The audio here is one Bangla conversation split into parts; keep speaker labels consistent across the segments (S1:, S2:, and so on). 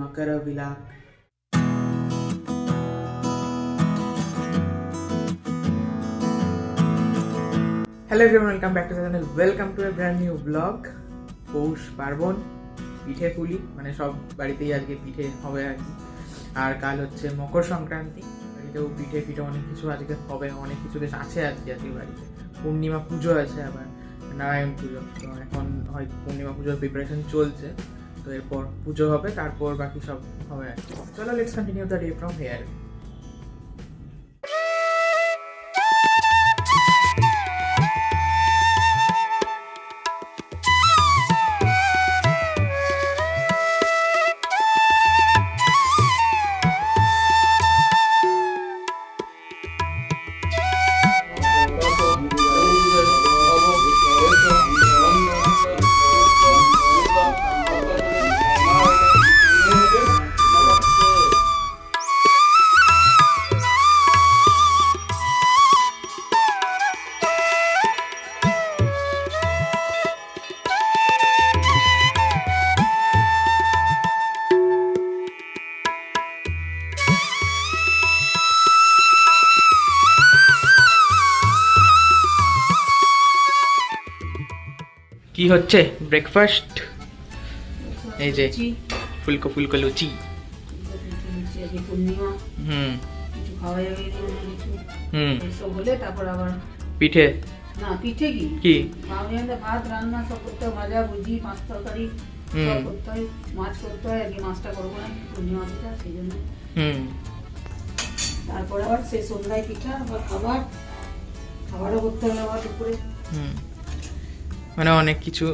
S1: Makar black hello everyone welcome back to channel welcome to a brand new blog Poush Parbon pithe puli মানে সব বাড়িতেই আজকে পিঠে হবে আর কি। আর কাল হচ্ছে মকর সংক্রান্তি। বাড়িতেও পিঠে পিঠে অনেক কিছু আজকে হবে, অনেক কিছু বেশ আছে আজকে আজকে বাড়িতে। পূর্ণিমা পুজো আছে আবার, নারায়ণ পুজো। তো এখন হয় পূর্ণিমা পুজোর প্রিপারেশন চলছে। তো এরপর পুজো হবে, তারপর বাকি সব হবে চলো let's continue the day from here কি হচ্ছে? ব্রেকফাস্ট এই যে ফুলকো ফুলকো লুচি। হুম। হুম।
S2: হলে তারপর আবার
S1: পিঠে?
S2: না পিঠে কি?
S1: কি?
S2: ভাত রান্না সব করতে হয় ভাজা ভুজি মাছ তরকারি সব করতে হয় মাছ করতে হয় আজকে মাছটা করব না পূর্ণিমা পিঠা সেই জন্য।
S1: হুম।
S2: তারপর আবার সেই সন্ধ্যায় পিঠা আবার খাবার খাবারও করতে হবে আবার দুপুরে।
S1: হুম। মানে অনেক কিছু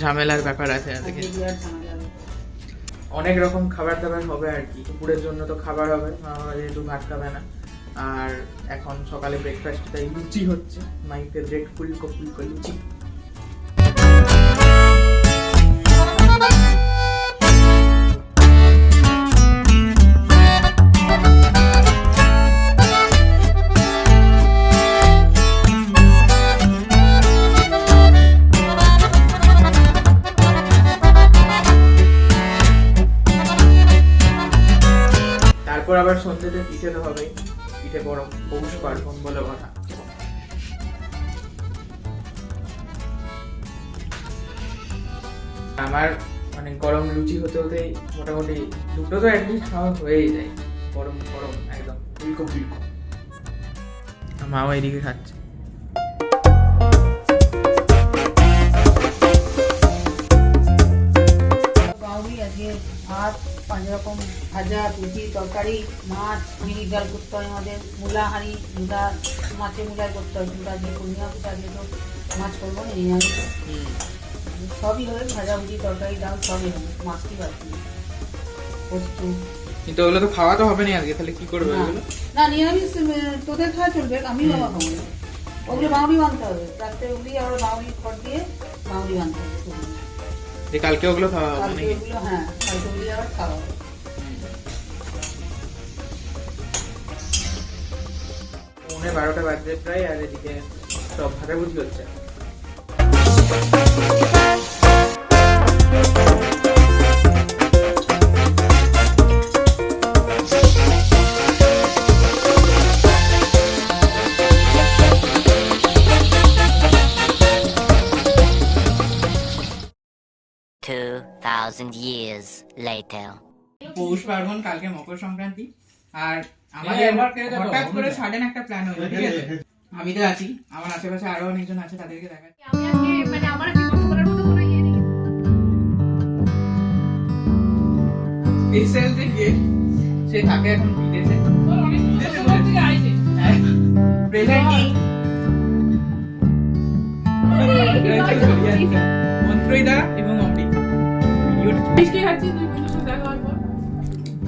S1: ঝামেলার ব্যাপার আছে আজকে অনেক রকম খাবার দাবার হবে আর কি। দুপুরের জন্য তো খাবার হবে মামা যেহেতু ভাত খাবে না। আর এখন সকালে ব্রেকফাস্ট তাই লুচি হচ্ছে মাই ফেভারিট ফুলকো ফুলকো লুচি তারপর আবার সন্ধ্যেতে পিঠে তো হবে পিঠে গরম পৌষ পার্বণ বলে কথা আমার মানে গরম লুচি হতে হতে মোটামুটি দুটো তো অ্যাটলিস্ট খাওয়া হয়েই যায়। গরম গরম একদম ফুলকো ফুলকো মাও এদিকে খাচ্ছে।
S2: পাঁচ রকম ভাজা ভুজি তরকারি মাছ মিরিক ডাল করতে হয় আমাদের। মূলা হাঁড়ি মূলা মাছে মূলায় করতে হয়। মূলা দিয়ে পূর্ণিমা পিঠা আজকে তো মাছ করব না নিরামিষ সবই হবে ভাজা ভুজি তরকারি ডাল সবই হবে মাছটি নেই। পোস্ত।
S1: কিন্তু ওগুলো তো খাওয়া তো হবে না আজকে তাহলে কি করবে
S2: না।
S1: ওগুলো?
S2: না নিরামিষ তোদের খাওয়া চলবে আমি বাবা খাব। ওগুলো বাউরি বানতে হবে। রাত্রে উগলি আবার বাউরি খড় দিয়ে বাউরি বানতে হবে।
S1: যে কালকে ওগুলো খাওয়া হবে নাকি?
S2: ওগুলো হ্যাঁ কালকে ওগুলো আবার খাওয়া হবে।
S1: পৌনে বারোটা বাজে প্রায় আর এদিকে সব ভাজাভুজি হচ্ছে।
S3: Two thousand years later.
S1: পৌষ পার্বণ কালকে মকর সংক্রান্তি। আর আমাদের হঠাৎ করে সাডেন একটা প্ল্যান হলো ঠিক আছে? আমি তো আছি আমার আশেপাশে আরও অনেকজন আছে তাদেরকে দেখা
S4: আমি আজকে মানে আমার মতো কোনো ইয়ে নেই।
S1: সে থাকে এখন বিদেশে। প্রেজেন্টিং মন্ত্রীদা
S4: মিষ্টি খাচ্ছি তুই বন্ধুর সাথে দেখা হওয়ার পর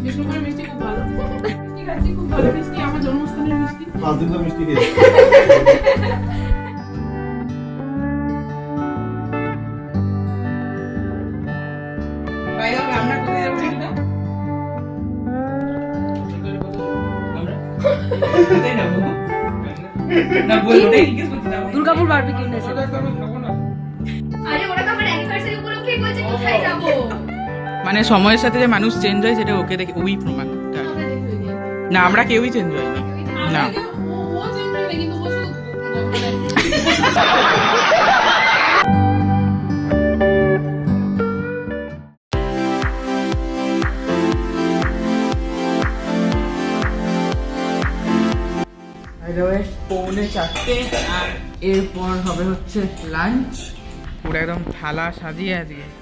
S4: বিষ্ণুপুরের মিষ্টি খুব ভালো। মিষ্টি খাচ্ছি খুব ভালো মিষ্টি আমার জন্মস্থানের মিষ্টি।
S5: পাঁচ দিন তো মিষ্টি খেয়েছি।
S1: বাইরে আমরা কোথায় মানে সময়ের সাথে যে মানুষ চেঞ্জ হয় সেটা ওকে দেখে ওই প্রমাণ। না আমরা কেউই চেঞ্জ হয়নি না। পৌনে চারটে আর এরপর হবে হচ্ছে লাঞ্চ পুরো একদম থালা সাজিয়ে আজকে।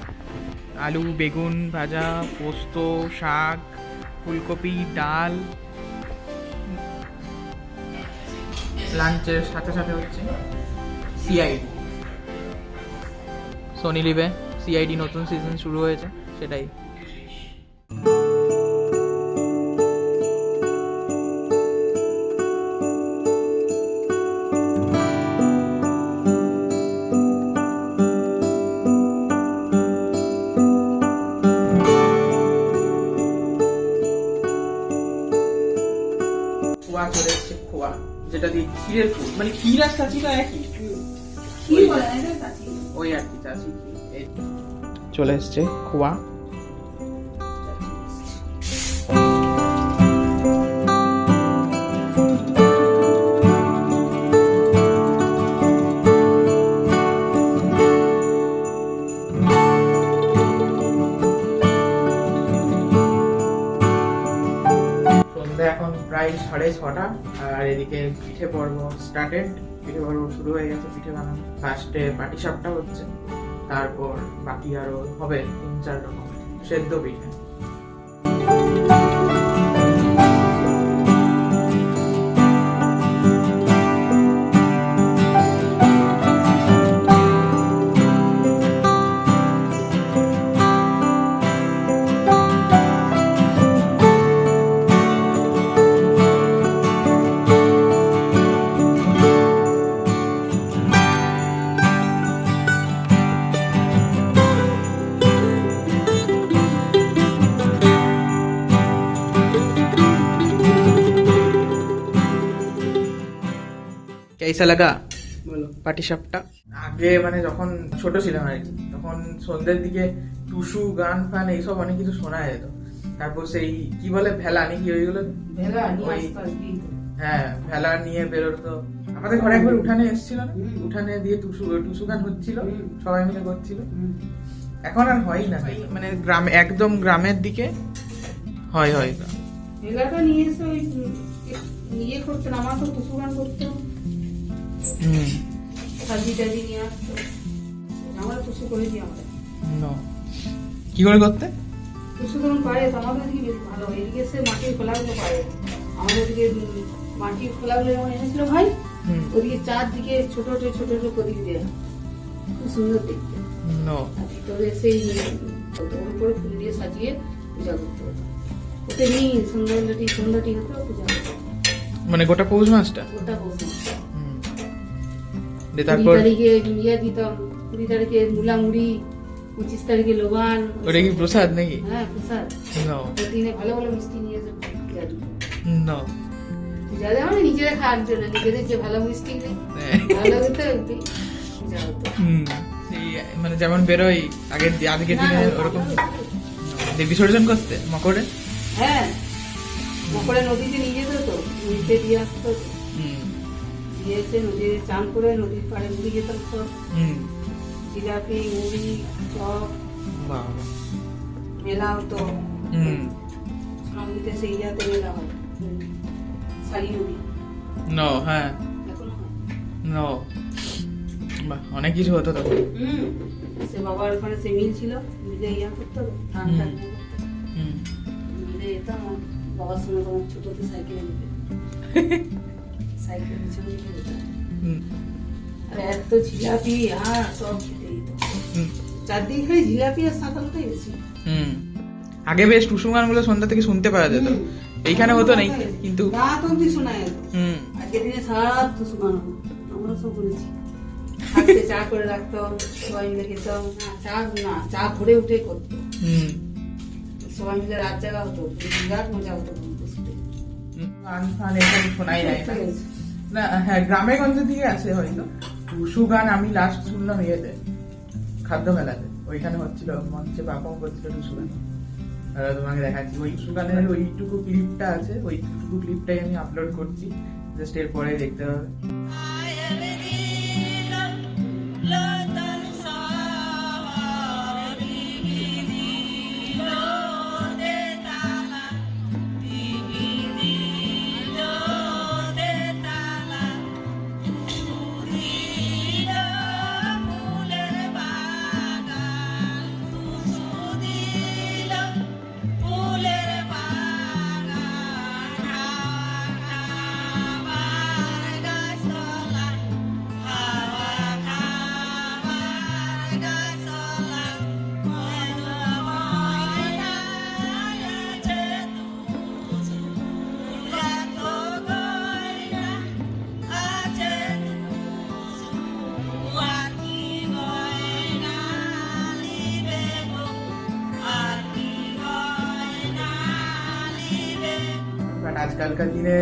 S1: আলু, বেগুন ভাজা, পোস্ত, শাক, ফুলকপি, ডাল। লাঞ্চের সাথে সাথে হচ্ছে সিআইডি সোনি লিভে সিআইডি নতুন সিজন শুরু হয়েছে, সেটাই। খোয়া চলে এসছে খোয়া যেটা দিয়ে ক্ষীরের ফুল মানে ক্ষীর আর চাচি তো একই। ওই আর কি চাচি চলে এসছে খোয়া। প্রায় সাড়ে ছটা, আর এদিকে পিঠে পর্ব স্টার্টেড পিঠে পর্ব শুরু হয়ে গেছে, পিঠে বানানো। ফার্স্টে পাটি সাপটা হচ্ছে। তারপর বাকি আরও হবে তিন চার রকম সেদ্ধ পিঠে। কেসা লাগা বলো। পাটি সাপটা আগে মানে যখন ছোট ছিলাম আর কি তখন সন্ধ্যের দিকে টুসু গান ফান এইসব অনেক কিছু শোনা যেত। তারপর সেই কি বলে ভেলা নাকি ওইগুলো
S2: ভেলা
S1: ওই-। হ্যাঁ ভেলা নিয়ে বেরোতো। আমাদের ঘরে একবার উঠানে এসেছিল না? উঠানে দিয়ে টুসু টুসু গান হচ্ছিল সবাই মিলে করছিল। এখন আর হয় না। মানে গ্রাম একদম গ্রামের দিকে হয় হয়।
S2: ভেলাটা নিয়ে এসে ওই ইয়ে করতেন আমার তো টুসু গান করতো।
S1: হুম।
S2: সাজি টাজি নিয়ে আসতো আমরা টুসু করেছি আমরা
S1: কি করে করতে?
S2: টুসু ধরুন পায়ে আমাদের দিকে বেশ ভালো। হয় এদিকে সে মাটির খোলাগুলো পায়ে। আমাদের দিকে মাটির খোলাগুলো যেমন এনেছিল ভাই? ওদিকে চারদিকে ছোট ছোট ছোট ছোট করে দেয়া। খুব সুন্দর দেখতে। ভিতরে সেই ওর উপরে ফুল দিয়ে সাজিয়ে পূজা করতে হতো। ওতে নিয়ে সন্ধ্যাবেলাটি সন্ধ্যাটি হতো পূজা
S1: মানে গোটা পৌষ মাসটা?
S2: গোটা পৌষ
S1: হুম দিয়ে তারপর
S2: তারিখে ইয়ে দিতাম কুড়ি তারিখে মুড়ি পঁচিশ তারিখে লোবান।
S1: ওটা কি প্রসাদ নাকি?
S2: হ্যাঁ প্রসাদ।
S1: নো
S2: দিনে ভালো ভালো মিষ্টি নিয়ে এসে পূজা দিত
S1: নো
S2: মানে নিজেরা খাওয়ার জন্য নিজেদের যে ভালো মিষ্টি নেই ভালো হতো
S1: হুম। মানে যেমন বেরোই আগের আজকের দিনে ওরকম। বিসর্জন করতে মকরে?
S2: হ্যাঁ। মকরে নদীতে নিয়ে যেত তো নদীতে দিয়ে আসতো।
S1: হুম।
S2: এসে নদীতে চান করে নদীর পাড়ে ঘুরে যেতাম সব জিলাপি মুড়ি চপ মেলা হতো
S1: হুম।
S2: নদীতে সেই যাতে মেলা হয়। শাড়ি মুড়ি
S1: নো হ্যাঁ।
S2: এখন
S1: নো। বাহ অনেক কিছু হতো তখন।
S2: সে বাবার ওখানে সে মিল ছিল মিলে ইয়া করতো ধান মিলে যেতাম আর বাবার সঙ্গে তোমার ছোটতে সাইকেলে নিতে সাইকেল পিছনে নিয়ে আর এত জিলাপি আর সব খেতে দিত
S1: হুম।
S2: খালি জিলাপি আর সাঁতালটাই বেশি
S1: হুম। আগে বেশ টুসু গানগুলো সন্ধ্যা থেকে শুনতে পাওয়া যেত। এইখানে হতো নাকি কিন্তু
S2: রাত অব্দি শোনা যেত।
S1: হুম।
S2: আজকের দিনে সারা রাত তো আমরা সব করেছি। থাকতে চা করে রাখতাম সবাই মিলে খেতাম। চা না চা ভরে উঠে করতো।
S1: হুম।
S2: সবাই মিলে রাত জাগা হতো বিরাট মজা হতো
S1: গান ফান এসব শোনাই যায় না হ্যাঁ গ্রামে গঞ্জের দিকে আছে হয়তো। টুসু গান আমি লাস্ট শুনলাম ইয়েতে, খাদ্য মেলাতে। ওইখানে হচ্ছিল মঞ্চে পারফর্ম করছিল টুসু গান আর তোমাকে দেখাচ্ছি। ওইটুকু গানের ওইটুকু ক্লিপটা আছে, ওইটুকু ক্লিপটাই আমি আপলোড করছি। জাস্ট এরপরে দেখতে হবে। আজকালকার দিনে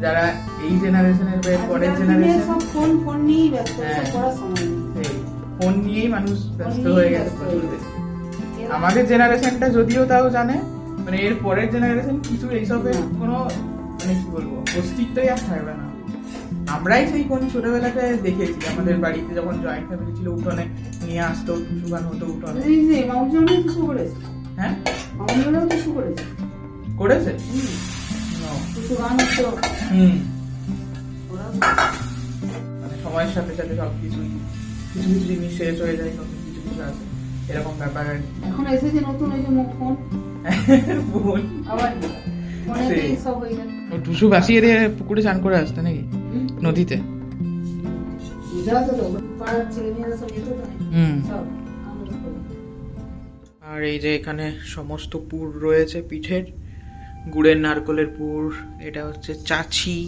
S1: যারা এই জেনারেশনের পরের জেনারেশন
S2: সব ফোন ফোন নিয়েই ব্যস্ত
S1: হ্যাঁ।
S2: সব সময় নেই।
S1: ফোন নিয়েই মানুষ ব্যস্ত হয়ে গেছে আমাদের জেনারেশনটা যদিও তাও জানে মানে এর পরের জেনারেশন কিছু এইসবের কোনো মানে কি বলব অস্তিত্বই আর থাকবে না। আমরাই সেই কোন ছোটবেলাতে দেখেছি আমাদের বাড়িতে যখন জয়েন্ট ফ্যামিলি ছিল উঠোনে নিয়ে আসতো টুসু গান হতো উঠোনে।
S2: এই যে মাউন্ট জনও কিছু করেছে।
S1: হ্যাঁ?
S2: করেছে।
S1: করেছে?
S2: হুম।
S1: মানে সময়ের সাথে সাথে সব কিছুই কিছু কিছু জিনিস শেষ হয়ে যায় নতুন কিছু কিছু আছে এরকম ব্যাপার।
S2: এখন এসেছে নতুন ওই যে ফোন। আবার
S1: টুসু ভাসিয়ে দিয়ে পুকুরে চান করে আসতে নাকি? নদীতে? আর এই যে এখানে সমস্ত পুর রয়েছে পিঠের। গুড়ের নারকলের পুর, এটা হচ্ছে চাছি,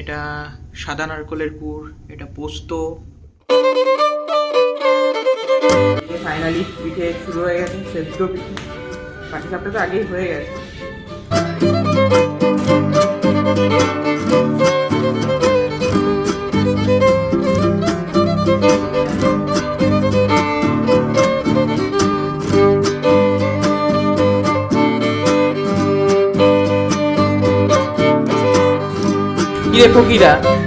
S1: এটা সাদা নারকলের পুর, এটা পোস্ত। ফাইনালি পিঠে শুরু হয়ে গেছে, সেদ্ধ পিঠে। পাটি সাপটা তো আগেই হয়ে গেছে। কি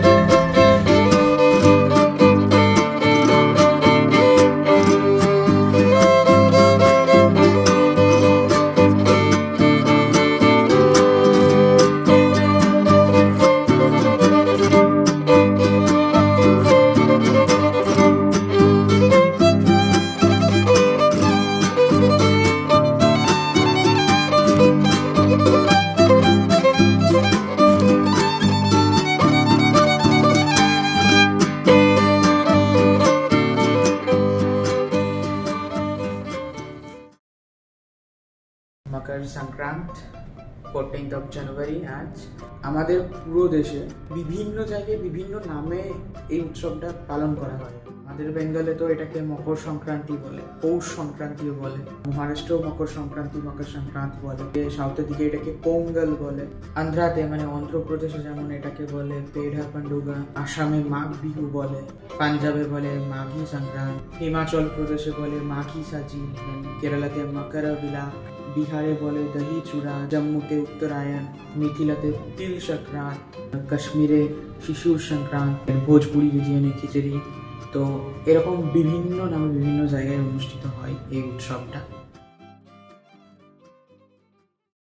S1: সংক্রান্ত ফোরটিন্থ অফ জানুয়ারি আজ। আমাদের পুরো দেশে বিভিন্ন জায়গায় বিভিন্ন নামে এই উৎসবটা পালন করা হয়। আমাদের বেঙ্গলে তো এটাকে মকর সংক্রান্তি বলে, পৌষ সংক্রান্তিও বলে, মহারাষ্ট্রেও মকর সংক্রান্তি মকর সংক্রান্তি বলে সাউথের দিকে এটাকে পোঙ্গল বলে, আন্ধ্রাতে মানে অন্ধ্রপ্রদেশে যেমন এটাকে বলে, পেড়া পান্ডুগা আসামে মাঘ বিহু বলে, পাঞ্জাবে বলে মাঘী সংক্রান্ত, হিমাচল প্রদেশে বলে মাঘী সাজি, কেরালাতে মকর বিলাপ বিহারে বলে দহি চূড়া, জম্মুতে উত্তরায়ণ, মিথিলাতে তিল সংক্রান্ত, কাশ্মীরে শিশুর সংক্রান্ত, ভোজপুরি রিজিয়নে খিচুড়ি। তো এরকম বিভিন্ন নামে বিভিন্ন জায়গায় অনুষ্ঠিত হয় এই উৎসবটা।